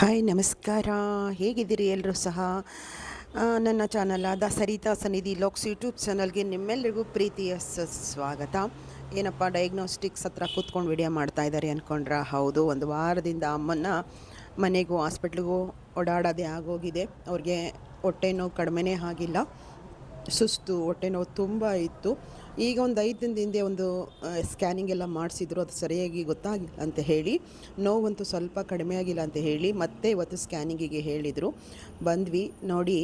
Hi, ನಮಸ್ಕಾರ. ಹೇಗಿದ್ದೀರಿ ಎಲ್ಲರೂ ಸಹ? ನನ್ನ ಚಾನಲಾದ ಸರಿತಾ ಸನ್ನಿಧಿ ಲೋಕ್ಸ್ ಯೂಟ್ಯೂಬ್ ಚಾನಲ್ಗೆ ನಿಮ್ಮೆಲ್ಲರಿಗೂ ಪ್ರೀತಿಯ ಸ್ವಾಗತ. ಏನಪ್ಪ ಡಯಾಗ್ನೋಸ್ಟಿಕ್ಸ್ ಹತ್ರ ಕೂತ್ಕೊಂಡು ವಿಡಿಯೋ ಮಾಡ್ತಾ ಇದ್ದಾರೆ ಅಂದ್ಕೊಂಡ್ರ ಹೌದು, ಒಂದು ವಾರದಿಂದ ಅಮ್ಮನ ಮನೆಗೂ ಹಾಸ್ಪಿಟ್ಲಿಗೂ ಓಡಾಡೋದೇ ಆಗೋಗಿದೆ. ಅವ್ರಿಗೆ ಹೊಟ್ಟೆ ನೋವು ಕಡಿಮೆನೇ ಆಗಿಲ್ಲ. ಸುಸ್ತು, ಹೊಟ್ಟೆ ನೋವು ತುಂಬ ಇತ್ತು. ಈಗ ಒಂದು ಐದು ದಿನದ ಹಿಂದೆ ಒಂದು ಸ್ಕ್ಯಾನಿಂಗ್ ಎಲ್ಲ ಮಾಡಿಸಿದ್ರು, ಅದು ಸರಿಯಾಗಿ ಗೊತ್ತಾಗಿಲ್ಲ ಅಂತ ಹೇಳಿ, ನೋವಂತೂ ಸ್ವಲ್ಪ ಕಡಿಮೆ ಆಗಿಲ್ಲ ಅಂತ ಹೇಳಿ ಮತ್ತೆ ಇವತ್ತು ಸ್ಕ್ಯಾನಿಂಗಿಗೆ ಹೇಳಿದರು. ಬಂದ್ವಿ, ನೋಡಿ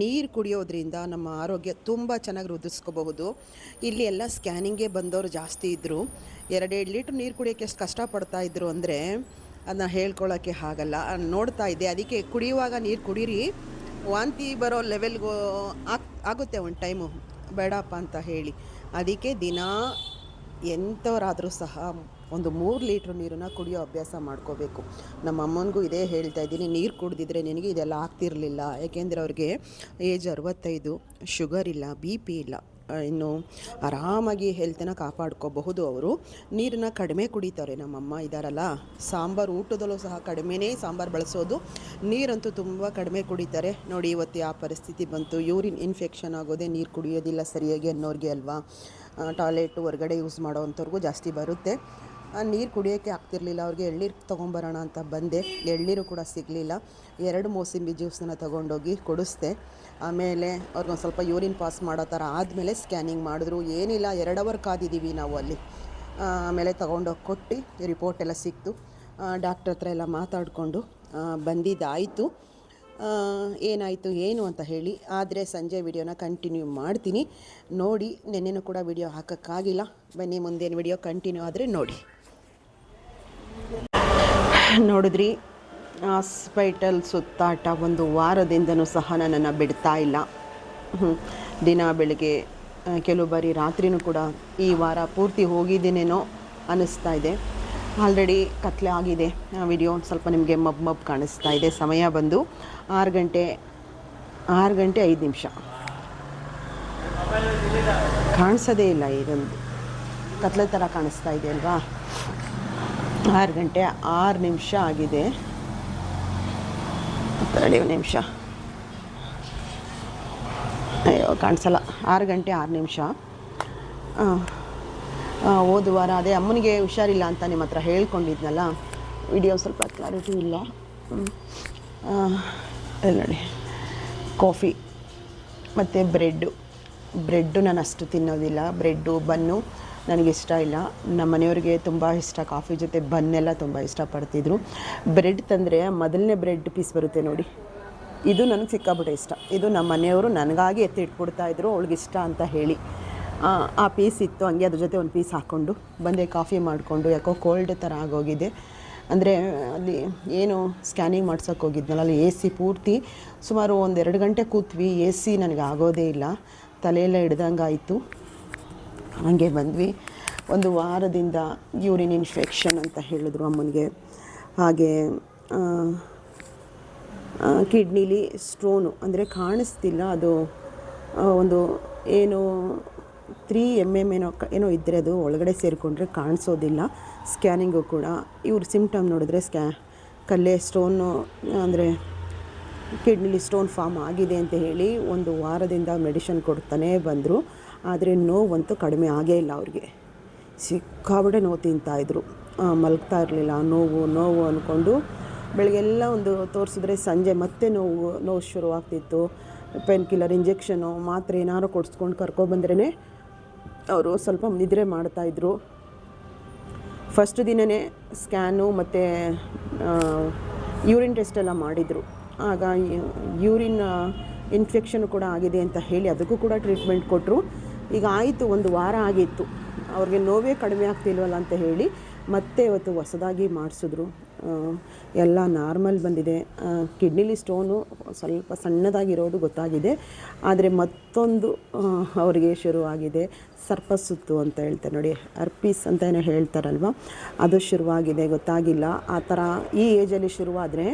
ನೀರು ಕುಡಿಯೋದ್ರಿಂದ ನಮ್ಮ ಆರೋಗ್ಯ ತುಂಬ ಚೆನ್ನಾಗಿ ವೃದ್ಧಿಸ್ಕೋಬಹುದು ಇಲ್ಲಿ ಎಲ್ಲ ಸ್ಕ್ಯಾನಿಂಗ್ಗೆ ಬಂದವರು ಜಾಸ್ತಿ ಇದ್ದರು ಎರಡೆರಡು ಲೀಟ್ರ್ ನೀರು ಕುಡಿಯೋಕ್ಕೆ ಎಷ್ಟು ಕಷ್ಟಪಡ್ತಾ ಇದ್ದರು ಅಂದರೆ ಅದನ್ನ ಹೇಳ್ಕೊಳ್ಳೋಕ್ಕೆ ಆಗಲ್ಲ. ನೋಡ್ತಾ ಇದ್ದೆ, ಅದಕ್ಕೆ ಕುಡಿಯುವಾಗ ನೀರು ಕುಡೀರಿ, ವಾಂತಿ ಬರೋ ಲೆವೆಲ್ಗೂ ಆಗ್, ಆಗುತ್ತೆ ಒಂದು ಟೈಮು ಬೇಡಪ್ಪ ಅಂತ ಹೇಳಿ. ಅದಕ್ಕೆ ದಿನ ಎಂಥವರಾದರೂ ಸಹ ಒಂದು ಮೂರು ಲೀಟ್ರ್ ನೀರನ್ನು ಕುಡಿಯೋ ಅಭ್ಯಾಸ ಮಾಡ್ಕೋಬೇಕು. ನಮ್ಮ ಅಮ್ಮನಿಗೂ ಇದೇ ಹೇಳ್ತಾ ಇದ್ದೀನಿ, ನೀರು ಕುಡಿದಿದ್ರೆ ನಿನಗೆ ಇದೆಲ್ಲ ಆಗ್ತಿರಲಿಲ್ಲ. ಯಾಕೆಂದರೆ ಅವ್ರಿಗೆ ಏಜ್ ಅರವತ್ತೈದು, ಶುಗರ್ ಇಲ್ಲ, ಬಿ ಪಿ ಇಲ್ಲ. ಇನ್ನು ಆರಾಮಾಗಿ ಹೆಲ್ತನ್ನ ಕಾಪಾಡ್ಕೋಬಹುದು ಅವರು. ನೀರನ್ನ ಕಡಿಮೆ ಕುಡಿತಾರೆ ನಮ್ಮಮ್ಮ ಇದ್ದಾರಲ್ಲ ಸಾಂಬಾರು ಊಟದಲ್ಲೂ ಸಹ ಕಡಿಮೆನೇ ಸಾಂಬಾರು ಬಳಸೋದು. ನೀರಂತೂ ತುಂಬ ಕಡಿಮೆ ಕುಡಿತಾರೆ. ನೋಡಿ ಇವತ್ತು ಆ ಪರಿಸ್ಥಿತಿ ಬಂತು ಯೂರಿನ್ ಇನ್ಫೆಕ್ಷನ್ ಆಗೋದೇ ನೀರು ಕುಡಿಯೋದಿಲ್ಲ ಸರಿಯಾಗಿ ಅನ್ನೋರಿಗೆ ಅಲ್ವಾ? ಟಾಯ್ಲೆಟ್ ಹೊರಗಡೆ ಯೂಸ್ ಮಾಡೋವಂಥವ್ರಿಗೂ ಜಾಸ್ತಿ ಬರುತ್ತೆ. ನೀರು ಕುಡಿಯೋಕ್ಕೆ ಆಗ್ತಿರ್ಲಿಲ್ಲ. ಅವ್ರಿಗೆ ಎಳ್ನೀರು ತೊಗೊಂಬರೋಣ ಅಂತ ಬಂದೆ. ಎಳ್ನೀರು ಕೂಡ ಸಿಗಲಿಲ್ಲ. ಎರಡು ಮೋಸಂಬಿ ಜ್ಯೂಸನ್ನ ತೊಗೊಂಡೋಗಿ ಕೊಡಿಸ್ದೆ. ಆಮೇಲೆ ಅವ್ರಿಗೊಂದು ಸ್ವಲ್ಪ ಯೂರಿನ್ ಪಾಸ್ ಮಾಡೋ ಥರ ಆದಮೇಲೆ ಸ್ಕ್ಯಾನಿಂಗ್ ಮಾಡಿದ್ರು. ಏನಿಲ್ಲ, ಎರಡು ಅವರ್ ಕಾದಿದ್ದೀವಿ ನಾವು ಅಲ್ಲಿ. ಆಮೇಲೆ ತೊಗೊಂಡೋಗಿ ಕೊಟ್ಟು ರಿಪೋರ್ಟ್ ಎಲ್ಲ ಸಿಕ್ತು. ಡಾಕ್ಟ್ರ್ ಹತ್ರ ಎಲ್ಲ ಮಾತಾಡಿಕೊಂಡು ಬಂದಿದ್ದಾಯಿತು. ಏನಾಯಿತು, ಏನು ಅಂತ ಹೇಳಿ. ಆದರೆ ಸಂಜೆ ವಿಡಿಯೋನ ಕಂಟಿನ್ಯೂ ಮಾಡ್ತೀನಿ. ನೋಡಿ, ನೆನ್ನೆನೂ ಕೂಡ ವಿಡಿಯೋ ಹಾಕೋಕ್ಕಾಗಿಲ್ಲ. ಬನ್ನಿ ಮುಂದೇನು ವಿಡಿಯೋ ಕಂಟಿನ್ಯೂ ಆದರೆ ನೋಡಿ. ನೋಡಿದ್ರಿ ಹಾಸ್ಪೈಟಲ್ ಸುತ್ತಾಟ ಒಂದು ವಾರದಿಂದನೂ ಸಹ ನನ್ನನ್ನು ಬಿಡ್ತಾ ಇಲ್ಲ. ದಿನ ಬೆಳಗ್ಗೆ ಕೆಲವು ಬಾರಿ ರಾತ್ರಿನೂ ಕೂಡ ಈ ವಾರ ಪೂರ್ತಿ ಹೋಗಿದ್ದೀನೇನೋ ಅನ್ನಿಸ್ತಾ ಇದೆ. ಆಲ್ರೆಡಿ ಕತ್ಲೆ ಆಗಿದೆ. ವಿಡಿಯೋ ಸ್ವಲ್ಪ ನಿಮಗೆ ಮಬ್ ಮಬ್ ಕಾಣಿಸ್ತಾ ಇದೆ. ಸಮಯ ಬಂದು ಆರು ಗಂಟೆ ಆರು ಗಂಟೆ ಐದು ನಿಮಿಷ. ಕಾಣಿಸೋದೇ ಇಲ್ಲ ಇದೊಂದು ಕತ್ಲೆ ಥರ ಕಾಣಿಸ್ತಾ ಇದೆ ಅಲ್ವಾ? ಆರು ಗಂಟೆ ಆರು ನಿಮಿಷ ಆಗಿದೆ. ಹತ್ತೆರಡು ನಿಮಿಷ. ಅಯ್ಯೋ, ಕಾಣಿಸಲ್ಲ. ಆರು ಗಂಟೆ ಆರು ನಿಮಿಷ. ಹೋದ ವಾರ ಅದೇ ಅಮ್ಮನಿಗೆ ಹುಷಾರಿಲ್ಲ ಅಂತ ನಿಮ್ಮ ಹತ್ರ ಹೇಳ್ಕೊಂಡಿದ್ನಲ್ಲ, ವಿಡಿಯೋ ಸ್ವಲ್ಪ ಕ್ಲಾರಿಟಿ ಇಲ್ಲಿ. ನೋಡಿ. ಕಾಫಿ ಮತ್ತು ಬ್ರೆಡ್ಡು. ಬ್ರೆಡ್ಡು ನಾನು ಅಷ್ಟು ತಿನ್ನೋದಿಲ್ಲ. ಬ್ರೆಡ್ಡು, ಬನ್ನು ನನಗೆ ಇಷ್ಟ ಇಲ್ಲ. ನಮ್ಮ ಮನೆಯವ್ರಿಗೆ ತುಂಬ ಇಷ್ಟ. ಕಾಫಿ ಜೊತೆ ಬನ್ನೆಲ್ಲ ತುಂಬ ಇಷ್ಟಪಡ್ತಿದ್ರು. ಬ್ರೆಡ್ ತಂದರೆ ಮೊದಲನೇ ಬ್ರೆಡ್ ಪೀಸ್ ಬರುತ್ತೆ ನೋಡಿ. ಇದು ನನಗೆ ಸಿಕ್ಕಾಬಿಟ್ಟೆ ಇಷ್ಟ. ಇದು ನಮ್ಮ ಮನೆಯವರು ನನಗಾಗಿ ಎತ್ತಿ ಇಟ್ಬಿಡ್ತಾ ಇದ್ರು. ಅವಳಿಗೆ ಇಷ್ಟ ಅಂತ ಹೇಳಿ. ಆ, ಪೀಸ್ ಇತ್ತು. ಹಂಗೆ ಅದ್ರ ಜೊತೆ ಒಂದು ಪೀಸ್ ಹಾಕ್ಕೊಂಡು ಬಂದೆ ಕಾಫಿ ಮಾಡಿಕೊಂಡು. ಯಾಕೋ ಕೋಲ್ಡ್ ಥರ ಆಗೋಗಿದೆ. ಅಂದರೆ ಅಲ್ಲಿ ಏನು ಸ್ಕ್ಯಾನಿಂಗ್ ಮಾಡ್ಸೋಕೆ ಹೋಗಿದ್ನಲ್ಲ ಅಲ್ಲಿ ಎ ಸಿ ಪೂರ್ತಿ ಸುಮಾರು ಒಂದೆರಡು ಗಂಟೆ ಕೂತ್ವಿ. ಎ ಸಿ ನನಗೆ ಆಗೋದೇ ಇಲ್ಲ. ತಲೆಯೆಲ್ಲ ಹಿಡ್ದಂಗೆ ಆಯಿತು ಹಾಗೆ ಬಂದ್ವಿ. ಒಂದು ವಾರದಿಂದ ಯೂರಿನ್ ಇನ್ಫೆಕ್ಷನ್ ಅಂತ ಹೇಳಿದ್ರು ಅಮ್ಮನಿಗೆ. ಹಾಗೆ ಕಿಡ್ನಿಲಿ ಸ್ಟೋನು, ಅಂದರೆ ಕಾಣಿಸ್ತಿಲ್ಲ ಅದು ಒಂದು ಏನು ತ್ರೀ ಎಂ ಎಂ ಏನೋ ಏನೋ ಇದ್ದರೆ ಅದು ಒಳಗಡೆ ಸೇರಿಕೊಂಡ್ರೆ ಕಾಣಿಸೋದಿಲ್ಲ. ಸ್ಕ್ಯಾನಿಂಗು ಕೂಡ. ಇವ್ರ ಸಿಮ್ಟಮ್ ನೋಡಿದ್ರೆ ಸ್ಕ್ಯಾ, ಕಲ್ಲೇ ಸ್ಟೋನು, ಅಂದರೆ ಕಿಡ್ನಿಲಿ ಸ್ಟೋನ್ ಫಾರ್ಮ್ ಆಗಿದೆ ಅಂತ ಹೇಳಿ ಒಂದು ವಾರದಿಂದ ಮೆಡಿಷನ್ ಕೊಡ್ತಾನೆ ಬಂದರು. ಆದರೆ ನೋವಂತೂ ಕಡಿಮೆ ಆಗೇ ಇಲ್ಲ ಅವ್ರಿಗೆ. ಸಿಕ್ಕಾಬಿಟ್ಟೆ ನೋವು ತಿಂತಾಯಿದ್ರು ಮಲಗ್ತಾ ಇರಲಿಲ್ಲ. ನೋವು ನೋವು ಅಂದ್ಕೊಂಡು ಬೆಳಗ್ಗೆಲ್ಲ ಒಂದು ತೋರಿಸಿದ್ರೆ ಸಂಜೆ ಮತ್ತೆ ನೋವು ನೋವು ಶುರುವಾಗ್ತಿತ್ತು ಪೇನ್ ಕಿಲ್ಲರ್ ಇಂಜೆಕ್ಷನು ಮಾತ್ರೆ ಏನಾದ್ರು ಕೊಡಿಸ್ಕೊಂಡು ಕರ್ಕೊಬಂದ್ರೇ ಅವರು ಸ್ವಲ್ಪ ನಿದ್ರೆ ಮಾಡ್ತಾಯಿದ್ರು ಫಸ್ಟ್ ದಿನವೇ ಸ್ಕ್ಯಾನು ಮತ್ತು ಯೂರಿನ್ ಟೆಸ್ಟ್ ಎಲ್ಲ ಮಾಡಿದರು. ಆಗ ಯೂರಿನ್ ಇನ್ಫೆಕ್ಷನ್ ಕೂಡ ಆಗಿದೆ ಅಂತ ಹೇಳಿ ಅದಕ್ಕೂ ಕೂಡ ಟ್ರೀಟ್ಮೆಂಟ್ ಕೊಟ್ಟರು ಈಗ ಆಯಿತು, ಒಂದು ವಾರ ಆಗಿತ್ತು. ಅವ್ರಿಗೆ ನೋವೇ ಕಡಿಮೆ ಆಗ್ತಿಲ್ವಲ್ಲ ಅಂತ ಹೇಳಿ ಮತ್ತೆ ಇವತ್ತು ಹೊಸದಾಗಿ ಮಾಡಿಸಿದ್ರು. ಎಲ್ಲ ನಾರ್ಮಲ್ ಬಂದಿದೆ. ಕಿಡ್ನಿಲಿ ಸ್ಟೋನು ಸ್ವಲ್ಪ ಸಣ್ಣದಾಗಿರೋದು ಗೊತ್ತಾಗಿದೆ. ಆದರೆ ಮತ್ತೊಂದು ಅವರಿಗೆ ಶುರುವಾಗಿದೆ. ಸರ್ಪಸುತ್ತು ಅಂತ ಹೇಳ್ತಾರೆ ನೋಡಿ ಅರ್ಪಿಸ್ ಅಂತ ಏನೋ ಹೇಳ್ತಾರಲ್ವ? ಅದು ಶುರುವಾಗಿದೆ, ಗೊತ್ತಾಗಿಲ್ಲ. ಆ ಥರ ಈ ಏಜಲ್ಲಿ ಶುರುವಾದರೆ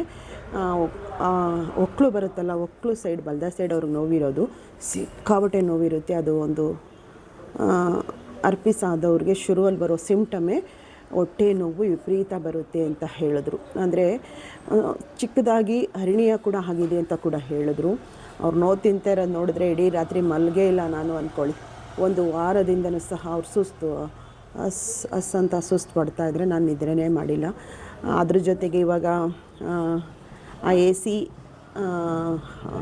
ಒಕ್ಕಳು ಬರುತ್ತಲ್ಲ ಒಕ್ಕಳು ಸೈಡ್, ಬಲ್ದ ಸೈಡ್ ಅವ್ರಿಗೆ ನೋವಿರೋದು ಸಿಕ್ಕಾಬಟ್ಟೆ ನೋವಿರುತ್ತೆ. ಅದು ಒಂದು ಅರ್ಪಿಸ್ ಆದವ್ರಿಗೆ ಶುರುವಲ್ಲಿ ಬರೋ ಸಿಮ್ಟಮೇ ಹೊಟ್ಟೆ ನೋವು ವಿಪರೀತ ಬರುತ್ತೆ ಅಂತ ಹೇಳಿದ್ರು. ಅಂದರೆ ಚಿಕ್ಕದಾಗಿ ಹರಿಣಿಯ ಕೂಡ ಆಗಿದೆ ಅಂತ ಕೂಡ ಹೇಳಿದ್ರು. ಅವ್ರು ನೋವು ತಿಂತಾ ಇರೋದು ನೋಡಿದ್ರೆ ಇಡೀ ರಾತ್ರಿ ಮಲ್ಗೇ ಇಲ್ಲ ನಾನು ಅಂದ್ಕೊಳ್ಳಿ ಒಂದು ವಾರದಿಂದನೂ ಸಹ ಅವ್ರು ಸುಸ್ತು ಅಸ್ ಅಸ್ ಅಂತ ಸುಸ್ತು ಪಡ್ತಾ ಇದ್ದರೆ ನಾನು ನಿದ್ರೆನೇ ಮಾಡಿಲ್ಲ. ಅದ್ರ ಜೊತೆಗೆ ಇವಾಗ ಆ, ಎ ಸಿ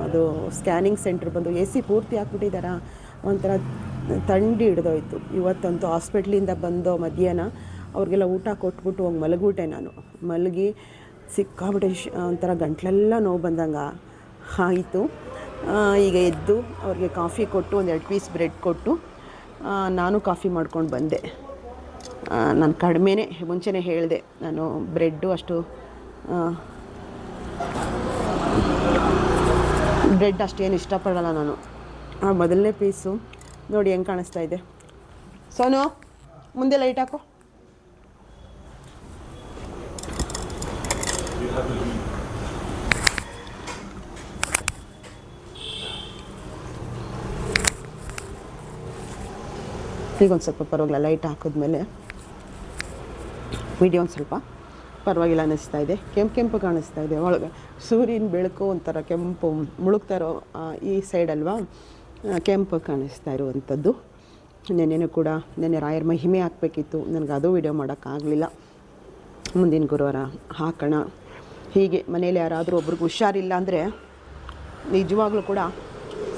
ಅದು ಸ್ಕ್ಯಾನಿಂಗ್ ಸೆಂಟ್ರ್ ಬಂದು ಎ ಸಿ ಪೂರ್ತಿ ಹಾಕ್ಬಿಟ್ಟಿದ್ದಾರಾ ಒಂಥರ ಥಂಡಿ ಹಿಡ್ದೋಯ್ತು. ಇವತ್ತಂತೂ ಹಾಸ್ಪಿಟ್ಲಿಂದ ಬಂದೋ ಮಧ್ಯಾಹ್ನ ಅವ್ರಿಗೆಲ್ಲ ಊಟ ಕೊಟ್ಬಿಟ್ಟು ಹೋಗಿ ಮಲಗಿಬಿಟ್ಟೆ ನಾನು. ಮಲಗಿ ಸಿಕ್ಕಾಬಿಟ್ಟೆ ಶ್ ಒಂಥರ ಗಂಟ್ಲೆಲ್ಲ ನೋವು ಬಂದಂಗೆ ಆಯಿತು. ಈಗ ಎದ್ದು ಅವ್ರಿಗೆ ಕಾಫಿ ಕೊಟ್ಟು ಒಂದು ಎರಡು ಪೀಸ್ ಬ್ರೆಡ್ ಕೊಟ್ಟು ನಾನು ಕಾಫಿ ಮಾಡ್ಕೊಂಡು ಬಂದೆ. ನಾನು ಕಡಿಮೆನೇ ಮುಂಚೆನೇ ಹೇಳಿದೆ, ನಾನು ಬ್ರೆಡ್ಡು ಅಷ್ಟು ಬ್ರೆಡ್ ಬ್ರೆಡ್ ಅಷ್ಟೇನು ಇಷ್ಟಪಡಲ್ಲ ನಾನು. ಮೊದಲನೇ ಪೀಸು. ನೋಡಿ ಹೆಂಗೆ ಕಾಣಿಸ್ತಾ ಇದೆ. ಸೋನು, ಮುಂದೆ ಲೈಟ್ ಹಾಕು. ಈಗ ಒಂದು ಸ್ವಲ್ಪ ಪರವಾಗಿಲ್ಲ ಲೈಟ್ ಹಾಕಿದ್ಮೇಲೆ ವಿಡಿಯೋ ಒಂದು ಸ್ವಲ್ಪ ಪರವಾಗಿಲ್ಲ ಅನ್ನಿಸ್ತಾ ಇದೆ. ಕೆಂಪು ಕೆಂಪು ಕಾಣಿಸ್ತಾ ಇದೆ ಒಳಗೆ. ಸೂರ್ಯನ ಬೆಳಕು ಒಂಥರ ಕೆಂಪು, ಮುಳುಗ್ತಾ ಇರೋ ಈ ಸೈಡ್ ಅಲ್ವಾ? ಕೆಂಪು ಕಾಣಿಸ್ತಾ ಇರುವಂಥದ್ದು. ನೆನ್ನೆನೂ ಕೂಡ ನೆನ್ನೆ ರಾಯರ ಮಹಿಮೆ ಹಾಕಬೇಕಿತ್ತು. ನನಗೆ ಅದು ವಿಡಿಯೋ ಮಾಡೋಕ್ಕಾಗಲಿಲ್ಲ. ಮುಂದಿನ ಗುರುವಾರ ಹಾಕೋಣ. ಹೀಗೆ ಮನೇಲಿ ಯಾರಾದರೂ ಒಬ್ರಿಗೆ ಹುಷಾರಿಲ್ಲ ಅಂದರೆ ನಿಜವಾಗ್ಲೂ ಕೂಡ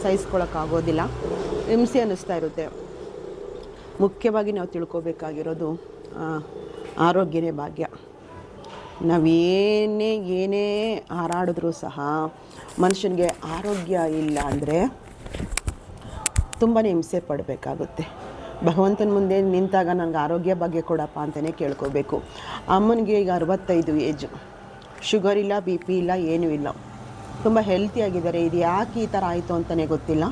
ಸಹಿಸ್ಕೊಳಕ್ಕಾಗೋದಿಲ್ಲ. ಹಿಂಸೆ ಅನ್ನಿಸ್ತಾ ಇರುತ್ತೆ. ಮುಖ್ಯವಾಗಿ ನಾವು ತಿಳ್ಕೊಬೇಕಾಗಿರೋದು ಆರೋಗ್ಯನೇ ಭಾಗ್ಯ. ನಾವೇನೇ, ಏನೇ ಹಾರಾಡಿದ್ರೂ ಸಹ ಮನುಷ್ಯನಿಗೆ ಆರೋಗ್ಯ ಇಲ್ಲ ಅಂದರೆ ತುಂಬಾ ಹಿಂಸೆ ಪಡಬೇಕಾಗುತ್ತೆ. ಭಗವಂತನ ಮುಂದೆ ನಿಂತಾಗ ನನಗೆ ಆರೋಗ್ಯ ಬಗ್ಗೆ ಕೊಡಪ್ಪ ಅಂತಲೇ ಕೇಳ್ಕೋಬೇಕು. ಅಮ್ಮನಿಗೆ ಈಗ ಅರವತ್ತೈದು ಏಜು ಶುಗರ್ ಇಲ್ಲ ಬಿ ಪಿ ಇಲ್ಲ, ಏನೂ ಇಲ್ಲ. ತುಂಬ ಹೆಲ್ತಿಯಾಗಿದ್ದಾರೆ ಇದು ಯಾಕೆ ಈ ಥರ ಆಯಿತು ಅಂತಲೇ ಗೊತ್ತಿಲ್ಲ.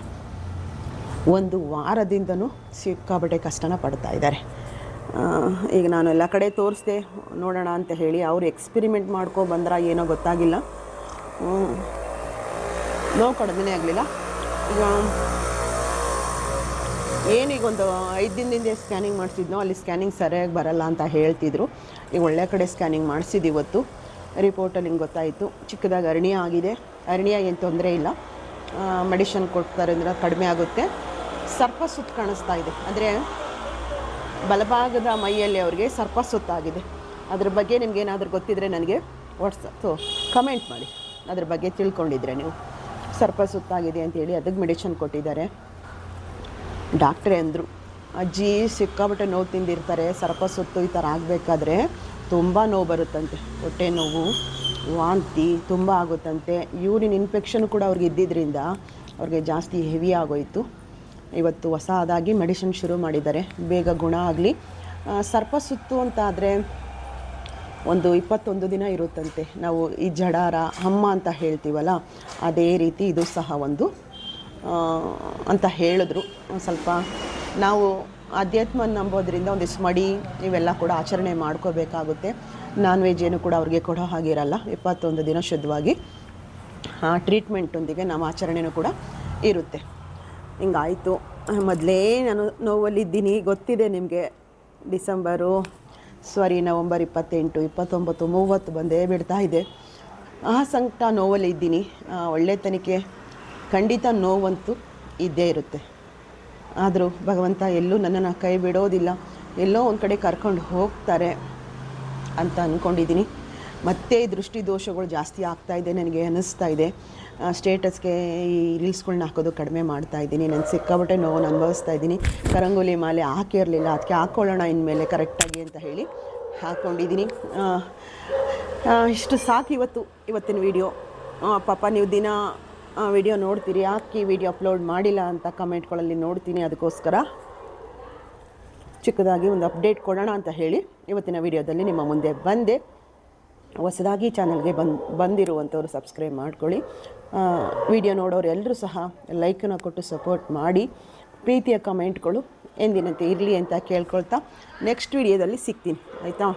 ಒಂದು ವಾರದಿಂದನೂ ಸಿಕ್ಕಾಬಟ್ಟೆ ಕಷ್ಟನ ಪಡ್ತಾ ಇದ್ದಾರೆ. ಈಗ ನಾನು ಎಲ್ಲ ಕಡೆ ತೋರಿಸ್ದೆ, ನೋಡೋಣ ಅಂತ ಹೇಳಿ ಅವರು ಎಕ್ಸ್ಪಿರಿಮೆಂಟ್ ಮಾಡ್ಕೊ ಬಂದ್ರ ಏನೋ ಗೊತ್ತಾಗಿಲ್ಲ. ನೋವು ಕಡಿಮೆನೇ ಆಗಲಿಲ್ಲ. ಈಗ ಏನೀಗೊಂದು ಐದು ದಿನದಿಂದ ಸ್ಕ್ಯಾನಿಂಗ್ ಮಾಡಿಸಿದ್ನೋ ಅಲ್ಲಿ ಸ್ಕ್ಯಾನಿಂಗ್ ಸರಿಯಾಗಿ ಬರಲ್ಲ ಅಂತ ಹೇಳ್ತಿದ್ರು. ಈಗ ಒಳ್ಳೆ ಕಡೆ ಸ್ಕ್ಯಾನಿಂಗ್ ಮಾಡಿಸಿದ್ದು ಇವತ್ತು. ರಿಪೋರ್ಟಲ್ಲಿ ಹಿಂಗೆ ಗೊತ್ತಾಯಿತು. ಚಿಕ್ಕದಾಗಿ ಅರಣ್ಯ ಆಗಿದೆ. ಅರಣ್ಯ ಏನು ತೊಂದರೆ ಇಲ್ಲ. ಮೆಡಿಷನ್ ಕೊಡ್ತಾರೆ ಅಂದ್ರೆ ಕಡಿಮೆ ಆಗುತ್ತೆ. ಸರ್ಪ ಸುತ್ತು ಕಾಣಿಸ್ತಾ ಇದೆ. ಅಂದರೆ ಬಲಭಾಗದ ಮೈಯಲ್ಲಿ ಅವ್ರಿಗೆ ಸರ್ಪ ಸುತ್ತಾಗಿದೆ. ಅದ್ರ ಬಗ್ಗೆ ನಿಮ್ಗೆ ಏನಾದರೂ ಗೊತ್ತಿದ್ರೆ ನನಗೆ ವಾಟ್ಸಪ್ ಕಮೆಂಟ್ ಮಾಡಿ. ಅದ್ರ ಬಗ್ಗೆ ತಿಳ್ಕೊಂಡಿದ್ರೆ ನೀವು. ಸರ್ಪ ಸುತ್ತಾಗಿದೆ ಅಂತೇಳಿ ಅದಕ್ಕೆ ಮೆಡಿಷನ್ ಕೊಟ್ಟಿದ್ದಾರೆ. ಡಾಕ್ಟ್ರೇ ಅಂದರು, ಅಜ್ಜಿ, ಸಿಕ್ಕಾಪಟ್ಟೆ ನೋವು ತಿಂದಿರ್ತಾರೆ. ಸರ್ಪ ಸುತ್ತು ಈ ಥರ ಆಗಬೇಕಾದ್ರೆ ತುಂಬ ನೋವು ಬರುತ್ತಂತೆ. ಹೊಟ್ಟೆ ನೋವು, ವಾಂತಿ ತುಂಬ ಆಗುತ್ತಂತೆ. ಯೂರಿನ್ ಇನ್ಫೆಕ್ಷನ್ ಕೂಡ ಅವ್ರಿಗೆ ಇದ್ದಿದ್ದರಿಂದ ಅವ್ರಿಗೆ ಜಾಸ್ತಿ ಹೆವಿ ಆಗೋಯಿತು. ಇವತ್ತು ಹೊಸದಾಗಿ ಮೆಡಿಸಿನ್ ಶುರು ಮಾಡಿದ್ದಾರೆ. ಬೇಗ ಗುಣ ಆಗಲಿ. ಸರ್ಪ ಸುತ್ತು ಅಂತ ಆದರೆ ಒಂದು ಇಪ್ಪತ್ತೊಂದು ದಿನ ಇರುತ್ತಂತೆ. ನಾವು ಈ ಜಡಾರ ಅಮ್ಮ ಅಂತ ಹೇಳ್ತೀವಲ್ಲ, ಅದೇ ರೀತಿ ಇದು ಸಹ ಒಂದು ಅಂತ ಹೇಳಿದ್ರು. ಒಂದು ಸ್ವಲ್ಪ ನಾವು ಅಧ್ಯಾತ್ಮ ನಂಬೋದ್ರಿಂದ ಒಂದಿಷ್ಟು ಮಡಿ ಇವೆಲ್ಲ ಕೂಡ ಆಚರಣೆ ಮಾಡ್ಕೋಬೇಕಾಗುತ್ತೆ. ನಾನ್ ವೆಜ್ ಏನು ಕೂಡ ಅವ್ರಿಗೆ ಕೊಡೋ ಹಾಗಿರಲ್ಲ ಇಪ್ಪತ್ತೊಂದು ದಿನ ಶುದ್ಧವಾಗಿ ಟ್ರೀಟ್ಮೆಂಟೊಂದಿಗೆ ನಮ್ಮ ಆಚರಣೆನೂ ಕೂಡ ಇರುತ್ತೆ. ಹಿಂಗಾಯಿತು. ಮೊದಲೇ ನಾನು ನೋವಲ್ಲಿದ್ದೀನಿ. ಗೊತ್ತಿದೆ ನಿಮಗೆ. ಡಿಸೆಂಬರು ಸಾರಿ ನವಂಬರ್ ಇಪ್ಪತ್ತೆಂಟು, ಇಪ್ಪತ್ತೊಂಬತ್ತು, ಮೂವತ್ತು ಬಂದೇ ಬಿಡ್ತಾ ಇದೆ. ಆ ಸಂಕಟ ನೋವಲ್ಲಿ ಇದ್ದೀನಿ ಒಳ್ಳೆತನಕ್ಕೆ ಖಂಡಿತ ನೋವಂತೂ ಇದ್ದೇ ಇರುತ್ತೆ. ಆದರೂ ಭಗವಂತ ಎಲ್ಲೂ ನನ್ನನ್ನು ಕೈ ಬಿಡೋದಿಲ್ಲ. ಎಲ್ಲೋ ಒಂದು ಕಡೆ ಕರ್ಕೊಂಡು ಹೋಗ್ತಾರೆ ಅಂತ ಅಂದ್ಕೊಂಡಿದ್ದೀನಿ ಮತ್ತೆ ದೃಷ್ಟಿ ದೋಷಗಳು ಜಾಸ್ತಿ ಆಗ್ತಾ ಇದೆ, ನನಗೆ ಅನ್ನಿಸ್ತಾ ಇದೆ. ಸ್ಟೇಟಸ್ಗೆ ಈ ರೀಲ್ಸ್ಗಳನ್ನ ಹಾಕೋದು ಕಡಿಮೆ ಮಾಡ್ತಾ ಇದ್ದೀನಿ. ನಾನು ಸಿಕ್ಕಾಬಟ್ಟೆ ನೋವನ್ನು ಅನುಭವಿಸ್ತಾ ಇದ್ದೀನಿ. ಕರಂಗೋಲಿ ಮಾಲೆ ಹಾಕಿರಲಿಲ್ಲ, ಅದಕ್ಕೆ ಹಾಕ್ಕೊಳ್ಳೋಣ ಇನ್ಮೇಲೆ ಕರೆಕ್ಟಾಗಿ ಅಂತ ಹೇಳಿ ಹಾಕ್ಕೊಂಡಿದ್ದೀನಿ ಇಷ್ಟು ಸಾಕು ಇವತ್ತು, ಇವತ್ತಿನ ವಿಡಿಯೋ ಪಾಪ ನೀವು ದಿನ ವಿಡಿಯೋ ನೋಡ್ತೀರಿ. ಯಾಕೆ ವಿಡಿಯೋ ಅಪ್ಲೋಡ್ ಮಾಡಿಲ್ಲ ಅಂತ ಕಮೆಂಟ್ಗಳಲ್ಲಿ ನೋಡ್ತೀನಿ ಅದಕ್ಕೋಸ್ಕರ. ಚಿಕ್ಕದಾಗಿ ಒಂದು ಅಪ್ಡೇಟ್ ಕೊಡೋಣ ಅಂತ ಹೇಳಿ ಇವತ್ತಿನ ವಿಡಿಯೋದಲ್ಲಿ ನಿಮ್ಮ ಮುಂದೆ ಬಂದೆ. ಹೊಸದಾಗಿ ಚಾನಲ್ಗೆ ಬಂದು, ಬಂದಿರುವಂಥವ್ರು ಸಬ್ಸ್ಕ್ರೈಬ್ ಮಾಡ್ಕೊಳ್ಳಿ. ವಿಡಿಯೋ ನೋಡೋರು ಎಲ್ಲರೂ ಸಹ ಲೈಕನ್ನು ಕೊಟ್ಟು ಸಪೋರ್ಟ್ ಮಾಡಿ, ಪ್ರೀತಿಯ ಕಮೆಂಟ್ಗಳು ಎಂದಿನಂತೆ ಇರಲಿ ಅಂತ ಕೇಳ್ಕೊಳ್ತಾ ನೆಕ್ಸ್ಟ್ ವಿಡಿಯೋದಲ್ಲಿ ಸಿಗ್ತೀನಿ, ಆಯಿತಾ?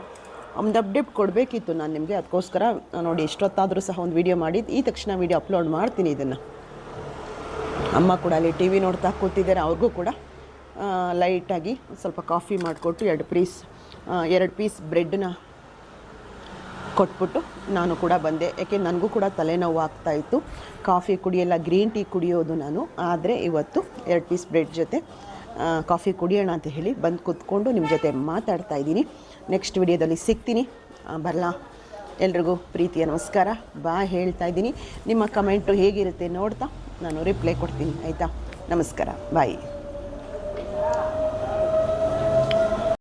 ಒಂದು ಅಪ್ಡೇಟ್ ಕೊಡಬೇಕಿತ್ತು ನಾನು ನಿಮಗೆ, ಅದಕ್ಕೋಸ್ಕರ ನೋಡಿ ಎಷ್ಟೊತ್ತಾದರೂ ಸಹ ಒಂದು ವಿಡಿಯೋ ಮಾಡಿ ಈ ತಕ್ಷಣ ವಿಡಿಯೋ ಅಪ್ಲೋಡ್ ಮಾಡ್ತೀನಿ ಇದನ್ನು. ಅಮ್ಮ ಕೂಡ ಅಲ್ಲಿ ಟಿ ವಿ ನೋಡ್ತಾ ಕೂತಿದ್ದಾರೆ, ಅವ್ರಿಗೂ ಕೂಡ ಲೈಟಾಗಿ ಸ್ವಲ್ಪ ಕಾಫಿ ಮಾಡಿಕೊಟ್ಟು ಎರಡು ಪೀಸ್ ಎರಡು ಪೀಸ್ ಬ್ರೆಡ್ನ ಕೊಟ್ಬಿಟ್ಟು ನಾನು ಕೂಡ ಬಂದೆ. ಯಾಕೆ ನನಗೂ ಕೂಡ ತಲೆನೋವು ಆಗ್ತಾಯಿತ್ತು ಕಾಫಿ ಕುಡಿಯಲ್ಲ ಗ್ರೀನ್ ಟೀ ಕುಡಿಯೋದು ನಾನು. ಆದರೆ ಇವತ್ತು ಎರಡು ಪೀಸ್ ಬ್ರೆಡ್ ಜೊತೆ ಕಾಫಿ ಕುಡಿಯೋಣ ಅಂತ ಹೇಳಿ ಬಂದು ಕೂತ್ಕೊಂಡು ನಿಮ್ಮ ಜೊತೆ ಮಾತಾಡ್ತಾ ಇದ್ದೀನಿ. ನೆಕ್ಸ್ಟ್ ವಿಡಿಯೋದಲ್ಲಿ ಸಿಗ್ತೀನಿ. ಬರಲಾ? ಎಲ್ರಿಗೂ ಪ್ರೀತಿಯ ನಮಸ್ಕಾರ. ಬಾ ಹೇಳ್ತಾ ಇದ್ದೀನಿ. ನಿಮ್ಮ ಕಮೆಂಟು ಹೇಗಿರುತ್ತೆ ನೋಡ್ತಾ ನಾನು ರಿಪ್ಲೈ ಕೊಡ್ತೀನಿ. ಆಯಿತಾ? ನಮಸ್ಕಾರ. ಬಾಯ್.